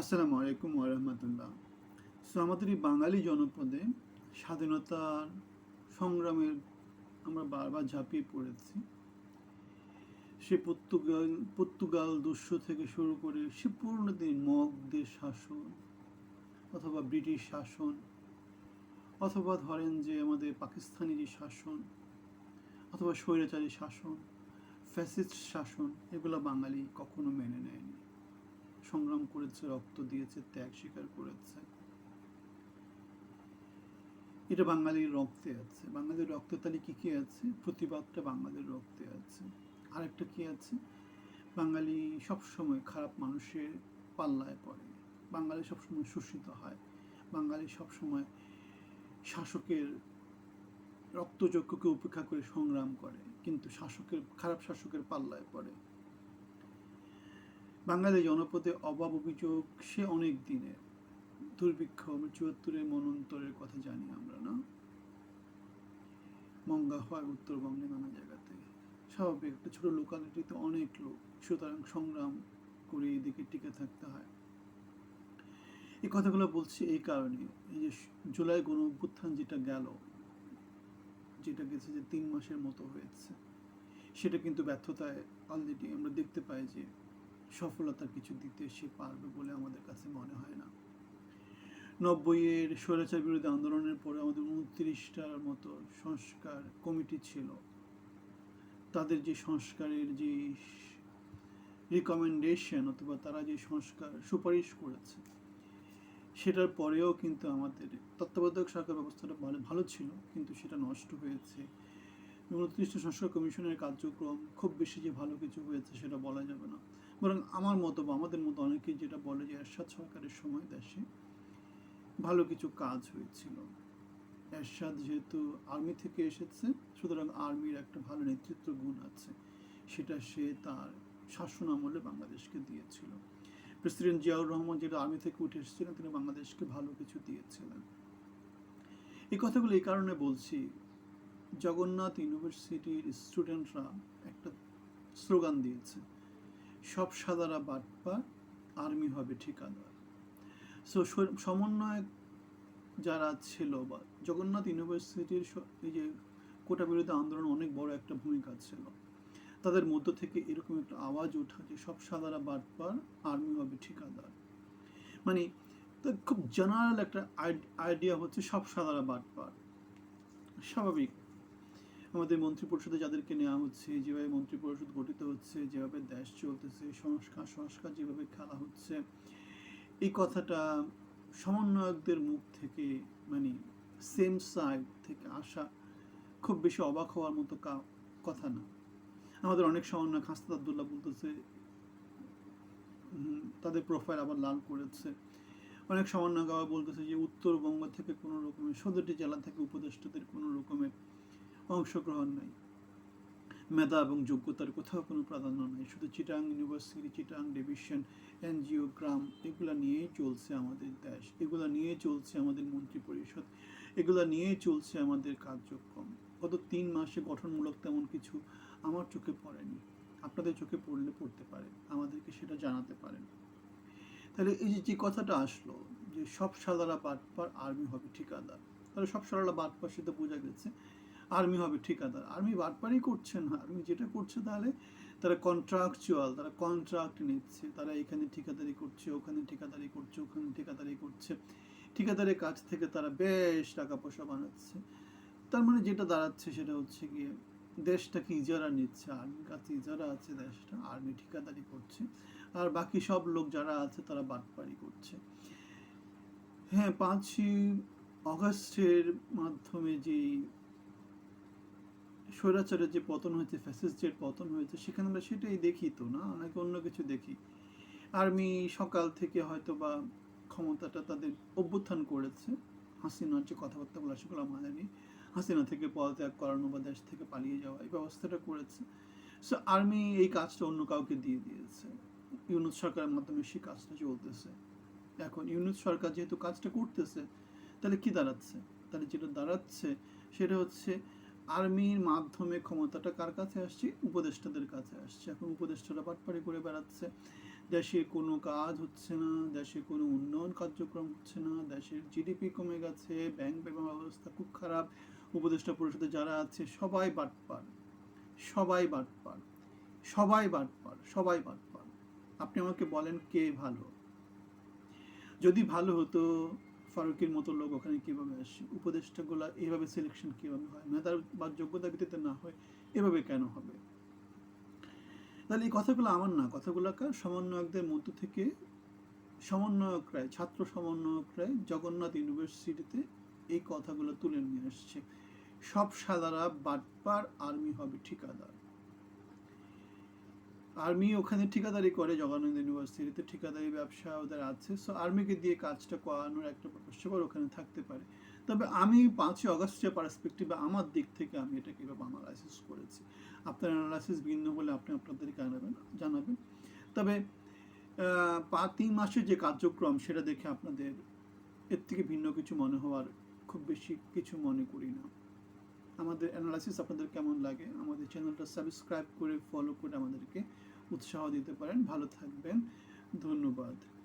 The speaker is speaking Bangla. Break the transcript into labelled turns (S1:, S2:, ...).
S1: আসসালামু আলাইকুম ওরহমতুল্লাহ সো আমাদের এই বাঙালি জনপদে স্বাধীনতার সংগ্রামের আমরা বারবার ঝাঁপিয়ে পড়েছি। সে পর্তুগাল পর্তুগাল দস্যু থেকে শুরু করে সে পুরনো দিন মগদের শাসন অথবা ব্রিটিশ শাসন অথবা ধরেন যে আমাদের পাকিস্তানি যে শাসন অথবা স্বৈরাচারী শাসন, ফ্যাসিস্ট শাসন, এগুলো বাঙালি কখনো মেনে নেয়নি। সংগ্রাম করেছে, রক্ত দিয়েছে, ত্যাগ স্বীকার করেছে। এটা বাঙালির রক্তে আছে। বাঙালির রক্তে তাহলে কি কি আছে? প্রতিবাদটা বাঙালির রক্তে আছে। আরেকটা কি আছে? বাঙালি সবসময় খারাপ মানুষের পাল্লায় পড়ে। বাঙালি সবসময় শোষিত হয়। বাঙালি সবসময় শাসকের রক্তযজ্ঞকে উপেক্ষা করে সংগ্রাম করে। কিন্তু শাসকের, খারাপ শাসকের পাল্লায় পড়ে। বাঙালি জনপদে অভাব অভিযোগ, সে অনেক দিনের। দুর্ভিক্ষ চুয়াত্তরের মনন্তরের কথা জানি আমরা, না? মঙ্গা হয় উত্তরবঙ্গে নানা জায়গাতে। স্বাভাবিক, একটা ছোট লোকালিটিতে অনেক লোক, সুতরাং সংগ্রাম করে এদিকে টিকে থাকতে হয়। এই কথাগুলো বলছি এই কারণে, এই যে জুলাই গণ অভ্যুত্থান যেটা গেল, যেটা গেছে যে তিন মাসের মতো হয়েছে, সেটা কিন্তু ব্যর্থতায় অলরেডি আমরা দেখতে পাই যে সফলতা কিছু দিতে সে পারবে বলে আমাদের কাছে মনে হয় না। নব্বইয়ের স্বৈরাচার বিরোধী আন্দোলনের পরে আমাদের উনত্রিশটার মতো সংস্কার কমিটি ছিল। তাদের যে সংস্কারের যে রিকমেন্ডেশন অথবা তারা যে সংস্কার সুপারিশ করেছে, সেটার পরেও কিন্তু আমাদের তত্ত্বাবধায়ক সরকার ব্যবস্থাটা ভালো ভালো ছিল, কিন্তু সেটা নষ্ট হয়েছে। উনত্রিশটা সংস্কার কমিশনের কার্যক্রম খুব বেশি যে ভালো কিছু হয়েছে সেটা বলা যাবে না। বরং আমার মতো বা আমাদের মতো অনেকেই যেটা বলে যে এরশাদ সরকারের সময় দেশে ভালো কিছু কাজ হয়েছিল। এরশাদ যেহেতু আর্মি থেকে এসেছে, সুতরাং আর্মির একটা ভালো নেতৃত্ব গুণ আছে, সেটা সে তার শাসন আমলে বাংলাদেশকে দিয়েছিল। প্রেসিডেন্ট জিয়াউর রহমান যেটা আর্মি থেকে উঠে এসেছিলেন, তিনি বাংলাদেশকে ভালো কিছু দিয়েছিলেন। এই কথাগুলো এই কারণে বলছি, জগন্নাথ ইউনিভার্সিটির স্টুডেন্টরা একটা স্লোগান দিয়েছে সব সাদারা বাটপা, আর্মি হবে ঠিকাদার। সো, সমন্বয়ক যারা ছিল বা জগন্নাথ ইউনিভার্সিটির এই যে কোটা বিরোধী আন্দোলন অনেক বড় একটা ভূমিকা ছিল। তাদের মধ্য থেকে এরকম একটা আওয়াজ ওঠা যে সব সাদারা বাটপার আর্মি হবে ঠিকাদার। মানে খুব জেনারেল একটা আইডিয়া হচ্ছে সব সাদারা বাটপার স্বাভাবিক। আমাদের মন্ত্রিপরিষদে যাদেরকে নেওয়া হচ্ছে, যেভাবে মন্ত্রিপরিষদ গঠিত হচ্ছে, যেভাবে দেশ চলতেছে, সংস্কার সংস্কার যেভাবে খেলা হচ্ছে, এই কথাটা সমন্বয়কদের মুখ থেকে মানে সেম সাইড থেকে আসা খুব বেশি অবাক হওয়ার মতো কথা না। আমাদের অনেক সমন্বয় খাস্তাদ আবদুল্লাহ বলতেছে তাদের প্রোফাইল আবার লাল করেছে। অনেক সমন্বয়ক আবার বলতেছে যে উত্তরবঙ্গ থেকে কোনো রকমের, সদরটি জেলা থেকে উপদেষ্টাদের কোনো রকমের অংশগ্রহণ নাই। মেধা এবং যোগ্যতার কোথাও কোনো প্রাধান্য নাই। শুধু Chittagong university, Chittagong division, NGO, গ্রাম, এগুলো নিয়েই চলছে আমাদের দেশ। এগুলো নিয়ে চলছে আমাদের মন্ত্রী পরিষদ এগুলো নিয়েই চলছে আমাদের কার্যক্রম। গত তিন মাসে গঠনমূলক তেমন কিছু আমার চোখে পড়েনি। আপনাদের চোখে পড়লে পড়তে পারে। আমাদেরকে সেটা জানাতে পারেন। তাহলে এই যে যে কথাটা আসলো যে, সব সাদারা বাটপার আর্মি হবে ঠিকাদার। তাহলে সব সাদারা বাটপার সেটা বোঝা গেছে। আর্মি হবে, ঠিকাদার। আর্মি বাটপারই করছে না। আর্মি যেটা করছে তাহলে তারা কন্ট্রাকচুয়াল তারা কন্ট্রাক্ট নিচ্ছে। তারা এখানে ঠিকাদারি করছে, ওখানে ঠিকাদারি করছে, ওখানে ঠিকাদারি করছে। ঠিকাদারের কাছ থেকে তারা বেশ টাকা পয়সা বানাচ্ছে। তার মানে যেটা দাঁড়াচ্ছে সেটা হচ্ছে গিয়ে দেশটাকে ইজারা নিচ্ছে। আর্মির কাছে ইজারা আছে, দেশটা আর্মি ঠিকাদারি করছে। আর বাকি সব লোক যারা আছে তারা বাটপারি করছে। হ্যাঁ পাঁচই অগস্টের মাধ্যমে যেই স্বৈরাচারের যে পতন হয়েছে, ফ্যাসিস্টের পতন হয়েছে, সেখানে আমরা সেটাই দেখি তো না? নাকি অন্য কিছু দেখি? আর্মি সকাল থেকে হয়তো বা ক্ষমতাটা তাদের অভ্যুত্থান করেছে। হাসিনার যে কথাবার্তাগুলো সেগুলো মানেনি হাসিনা থেকে পদত্যাগ করানো বা দেশ থেকে পালিয়ে যাওয়া, এই ব্যবস্থাটা করেছে। সো আর্মি এই কাজটা অন্য কাউকে দিয়ে দিয়েছে। ইউনুস সরকারের মাধ্যমে সেই কাজটা চলতেছে। এখন ইউনুস সরকার যেহেতু কাজটা করতেছে, তাহলে কি দাঁড়াচ্ছে? তাহলে যেটা দাঁড়াচ্ছে, সেটা হচ্ছে আর্মির মাধ্যমে ক্ষমতাটা কার কাছে আসছে? উপদেষ্টাদের কাছে আসছে। এখন উপদেষ্টারা পাটপাড়ি করে বেড়াচ্ছে। দেশে কোনো কাজ হচ্ছে না দেশে কোনো উন্নয়ন কার্যক্রম হচ্ছে না, দেশের জিডিপি কমে গেছে, ব্যাংক বিমা ব্যবস্থা খুব খারাপ, উপদেষ্টা পরিষদে যারা আছে, সবাই বাটপার সবাই বাটপার সবাই বাটপার সবাই বাটপার আপনি আমাকে বলেন কে ভালো? যদি ভালো হতো ফারুকের মতো লোক ওখানে কীভাবে আসে? উপদেষ্টাগুলো এইভাবে সিলেকশন কীভাবে হয়? না তার বা যোগ্যতা ভিত্তিতে না হয়, এভাবে কেন হবে? তাহলে এই কথাগুলো আমার না। কথাগুলো কার সমন্বয়কদের মধ্য থেকে সমন্বয়করাই, ছাত্র সমন্বয়করাই জগন্নাথ ইউনিভার্সিটিতে এই কথাগুলো তুলে নিয়ে আসছে। সব সাদারা বাটপার আর্মি হবে ঠিকাদার। আর্মি ওখানে ঠিকাদারি করে জগন্নাথ ইউনিভার্সিটিতে ঠিকাদারি ব্যবসা ওদের আছে। সো আর্মিকে দিয়ে কাজটা করানোর একটা প্রফেসর ওখানে থাকতে পারে। তবে আমি পাঁচই অগস্টের পার্সপেক্টিভে আমার দিক থেকে আমি এটাকে এভাবে অ্যানালাইসিস করেছি। আপনার অ্যানালাইসিস ভিন্ন হলে আপনি আপনাদেরকে জানাবেন জানাবেন। তবে আহ, পা- তিন মাসের যে কার্যক্রম সেটা দেখে আপনাদের এর থেকে ভিন্ন কিছু মনে হওয়ার খুব বেশি কিছু মনে করি না। আমাদের অ্যানালাইসিস আপনাদের কেমন লাগে? আমাদের চ্যানেলটা সাবস্ক্রাইব করে ফলো করে আমাদেরকে উৎসাহ দিতে পারেন। ভালো থাকবেন। ধন্যবাদ।